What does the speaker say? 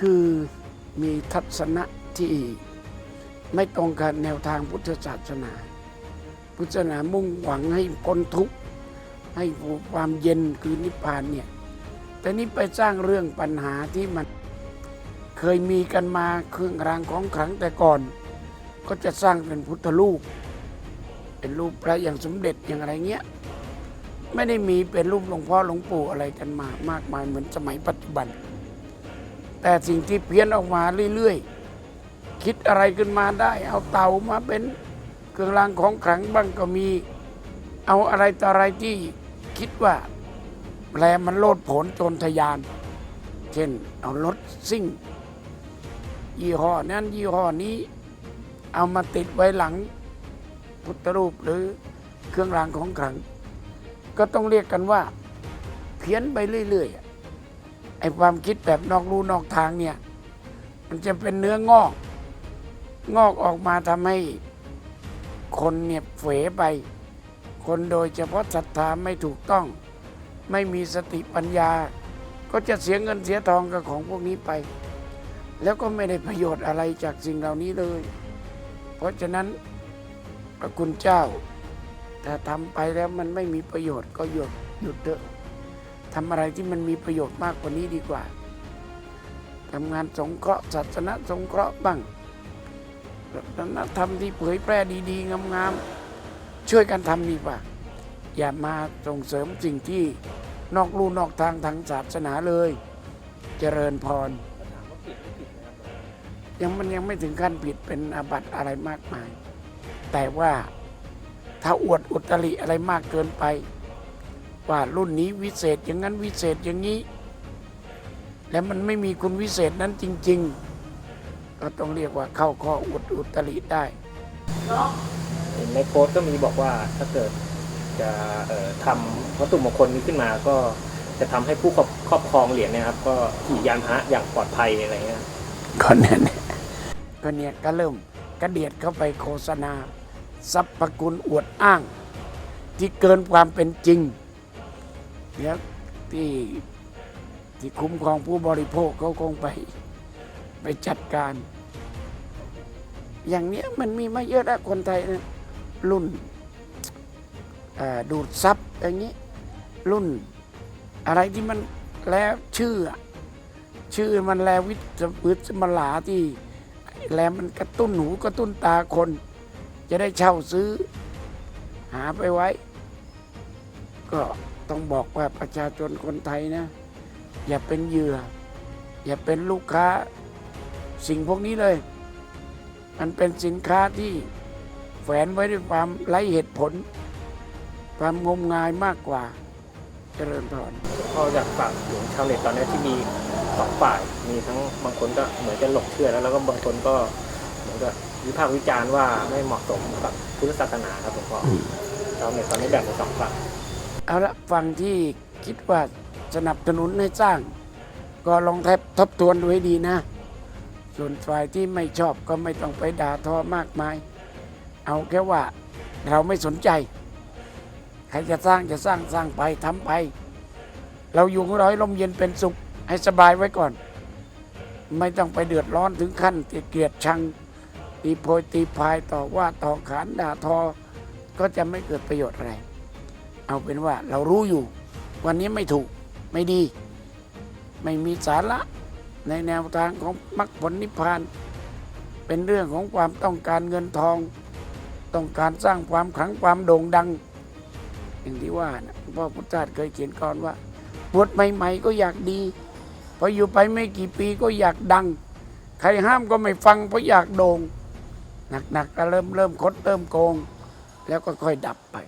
คือมีทัศนะที่ไม่ตรงกับแนวทางพุทธศาสนา พุทธศาสนามุ่งหวังให้พ้นทุกข์ให้ความเย็นคือนิพพานเนี่ย แต่นี่ไปสร้างเรื่องปัญหาที่มันเคยมีกันมาเครื่องรางของขลังแต่ก่อน ก็จะสร้างเป็นพุทธรูป เป็นรูปพระอย่างสมเด็จอย่างอะไรเงี้ย ไม่ได้มีเป็นรูปหลวงพ่อหลวงปู่อะไรกันมามากมายเหมือนสมัยปัจจุบัน แต่สิ่งที่เพี้ยนออกมาเรื่อยๆ คิดอะไรขึ้นมาได้ เอาเต่ามาเป็นเครื่องรางของขลังบ้างก็มี เอาอะไรต่ออะไรที่คิดว่าแลมันโลดโผนจรทยาน เช่นเอารถซิ่ง ยี่ห้อนั้นยี่ห้อนี้ เอามาติดไว้หลังพุทธรูปหรือเครื่องรางของขลัง ก็ต้องเรียกกันว่า เพี้ยนไปเรื่อยๆ ไอ้ความคิดแบบนอกรูนอกทางเนี่ย มันจะเป็นเนื้องอก งอกออกมาทำให้คนเนี่ยเฝไป คนโดยเฉพาะศรัทธาไม่ถูกต้อง ไม่มีสติปัญญา ก็จะเสียเงินเสียทองกับของพวกนี้ไป แล้วก็ไม่ได้ประโยชน์อะไรจากสิ่งเหล่านี้เลย เพราะฉะนั้นพระคุณเจ้า ถ้าทำไปแล้วมันไม่มีประโยชน์ก็หยุดหยุดเถอะ ทำอะไรที่มันมีประโยชน์มากกว่านี้ดีกว่าทำงานสงเคราะห์ศาสนาสงเคราะห์บ้างวัฒนธรรมที่เผยแพร่ดีๆ งามๆ ช่วยกันทำดีกว่า อย่ามาส่งเสริมสิ่งที่นอกลู่นอกทางทางศาสนาเลย เจริญพร ยังมันยังไม่ถึงขั้นผิดเป็นอาบัติอะไรมากมาย แต่ว่าถ้าอวดอุตริอะไรมากเกินไป ว่ารุ่นนี้วิเศษอย่างนั้นวิเศษอย่างนี้ แล้วมันไม่มีคุณวิเศษนั้นจริง ๆ ก็ต้องเรียกว่าเข้าข้ออวดอุตริได้เห็นในโพสต์ก็มีบอกว่าถ้าเกิดจะเอ่อทำวัตถุมงคลนี้ขึ้นมาก็จะทำให้ผู้ครอบครอบครองเหรียญเนะครับ ก็ขี่ยานพาหนะอย่างปลอดภัยอะไรเงี้ยก็นั่นแหละก็เนี่ยก็เริ่มกระเดียดเข้าไปโฆษณาสรรพคุณอวดอ้าง ที่เกินความเป็นจริง แล้วที่ที่คุ้มครองผู้บริโภคเขาคงไปไปจัดการ อย่างเนี้ยมันมีมาเยอะแล้วคนไทยนะรุ่นดูดซับอย่างนี้ รุ่นอะไรที่มันแล้วชื่อ ชื่อมันแลวิสวิสมลาที่แล้วมันกระตุ้นหูกระตุ้นตาคน จะได้เช่าซื้อ หาไปไว้ ก็ ต้องบอกว่าประชาชนคนไทยนะ อย่าเป็นเหยื่อ อย่าเป็นลูกค้าสิ่งพวกนี้เลย มันเป็นสินค้าที่แฝงไว้ด้วยความไร้เหตุผล ความงมงายมากกว่าเจริญพรก็อยากฝากถึงชาวเน็ตตอนนี้ที่มีสองฝ่าย มีทั้งบางคนก็เหมือนจะหลงเชื่อแล้วแล้วก็บางคนก็เหมือนกับวิพากษ์วิจารณ์ว่าไม่เหมาะสมกับพุทธศาสนาครับผมก็ชาวเน็ตตอนนี้แบ่งเป็นสองฝ่าย เอาละฝั่งที่คิดว่าสนับสนุนให้สร้าง ก็ลองแทบทบทวนดูให้ดีนะ ส่วนฝ่ายที่ไม่ชอบก็ไม่ต้องไปด่าทอมากมาย เอาแค่ว่าเราไม่สนใจ ใครจะสร้างจะสร้างสร้างไปทำไป เราอยู่ของเราให้ลมเย็นเป็นสุขให้สบายไว้ก่อน ไม่ต้องไปเดือดร้อนถึงขั้นเกลียดชังตีโพยตีพายต่อว่าต่อขานด่าทอก็จะไม่เกิดประโยชน์อะไร เอาเป็นว่าเรารู้อยู่ วันนี้ไม่ถูกไม่ดี ไม่มีสาระในแนวทางของมรรคผลนิพพาน เป็นเรื่องของความต้องการเงินทอง ต้องการสร้างความขลังความโด่งดัง อย่างที่ว่านะพ่อพุทธทาสเคยเขียนก่อนว่าบวชใหม่ๆก็อยากดีพออยู่ไปไม่กี่ปีก็อยากดัง ใครห้ามก็ไม่ฟังเพราะอยากโด่งหนักๆก็เริ่มเริ่มคดเริ่มโกง แล้วก็ค่อยดับไป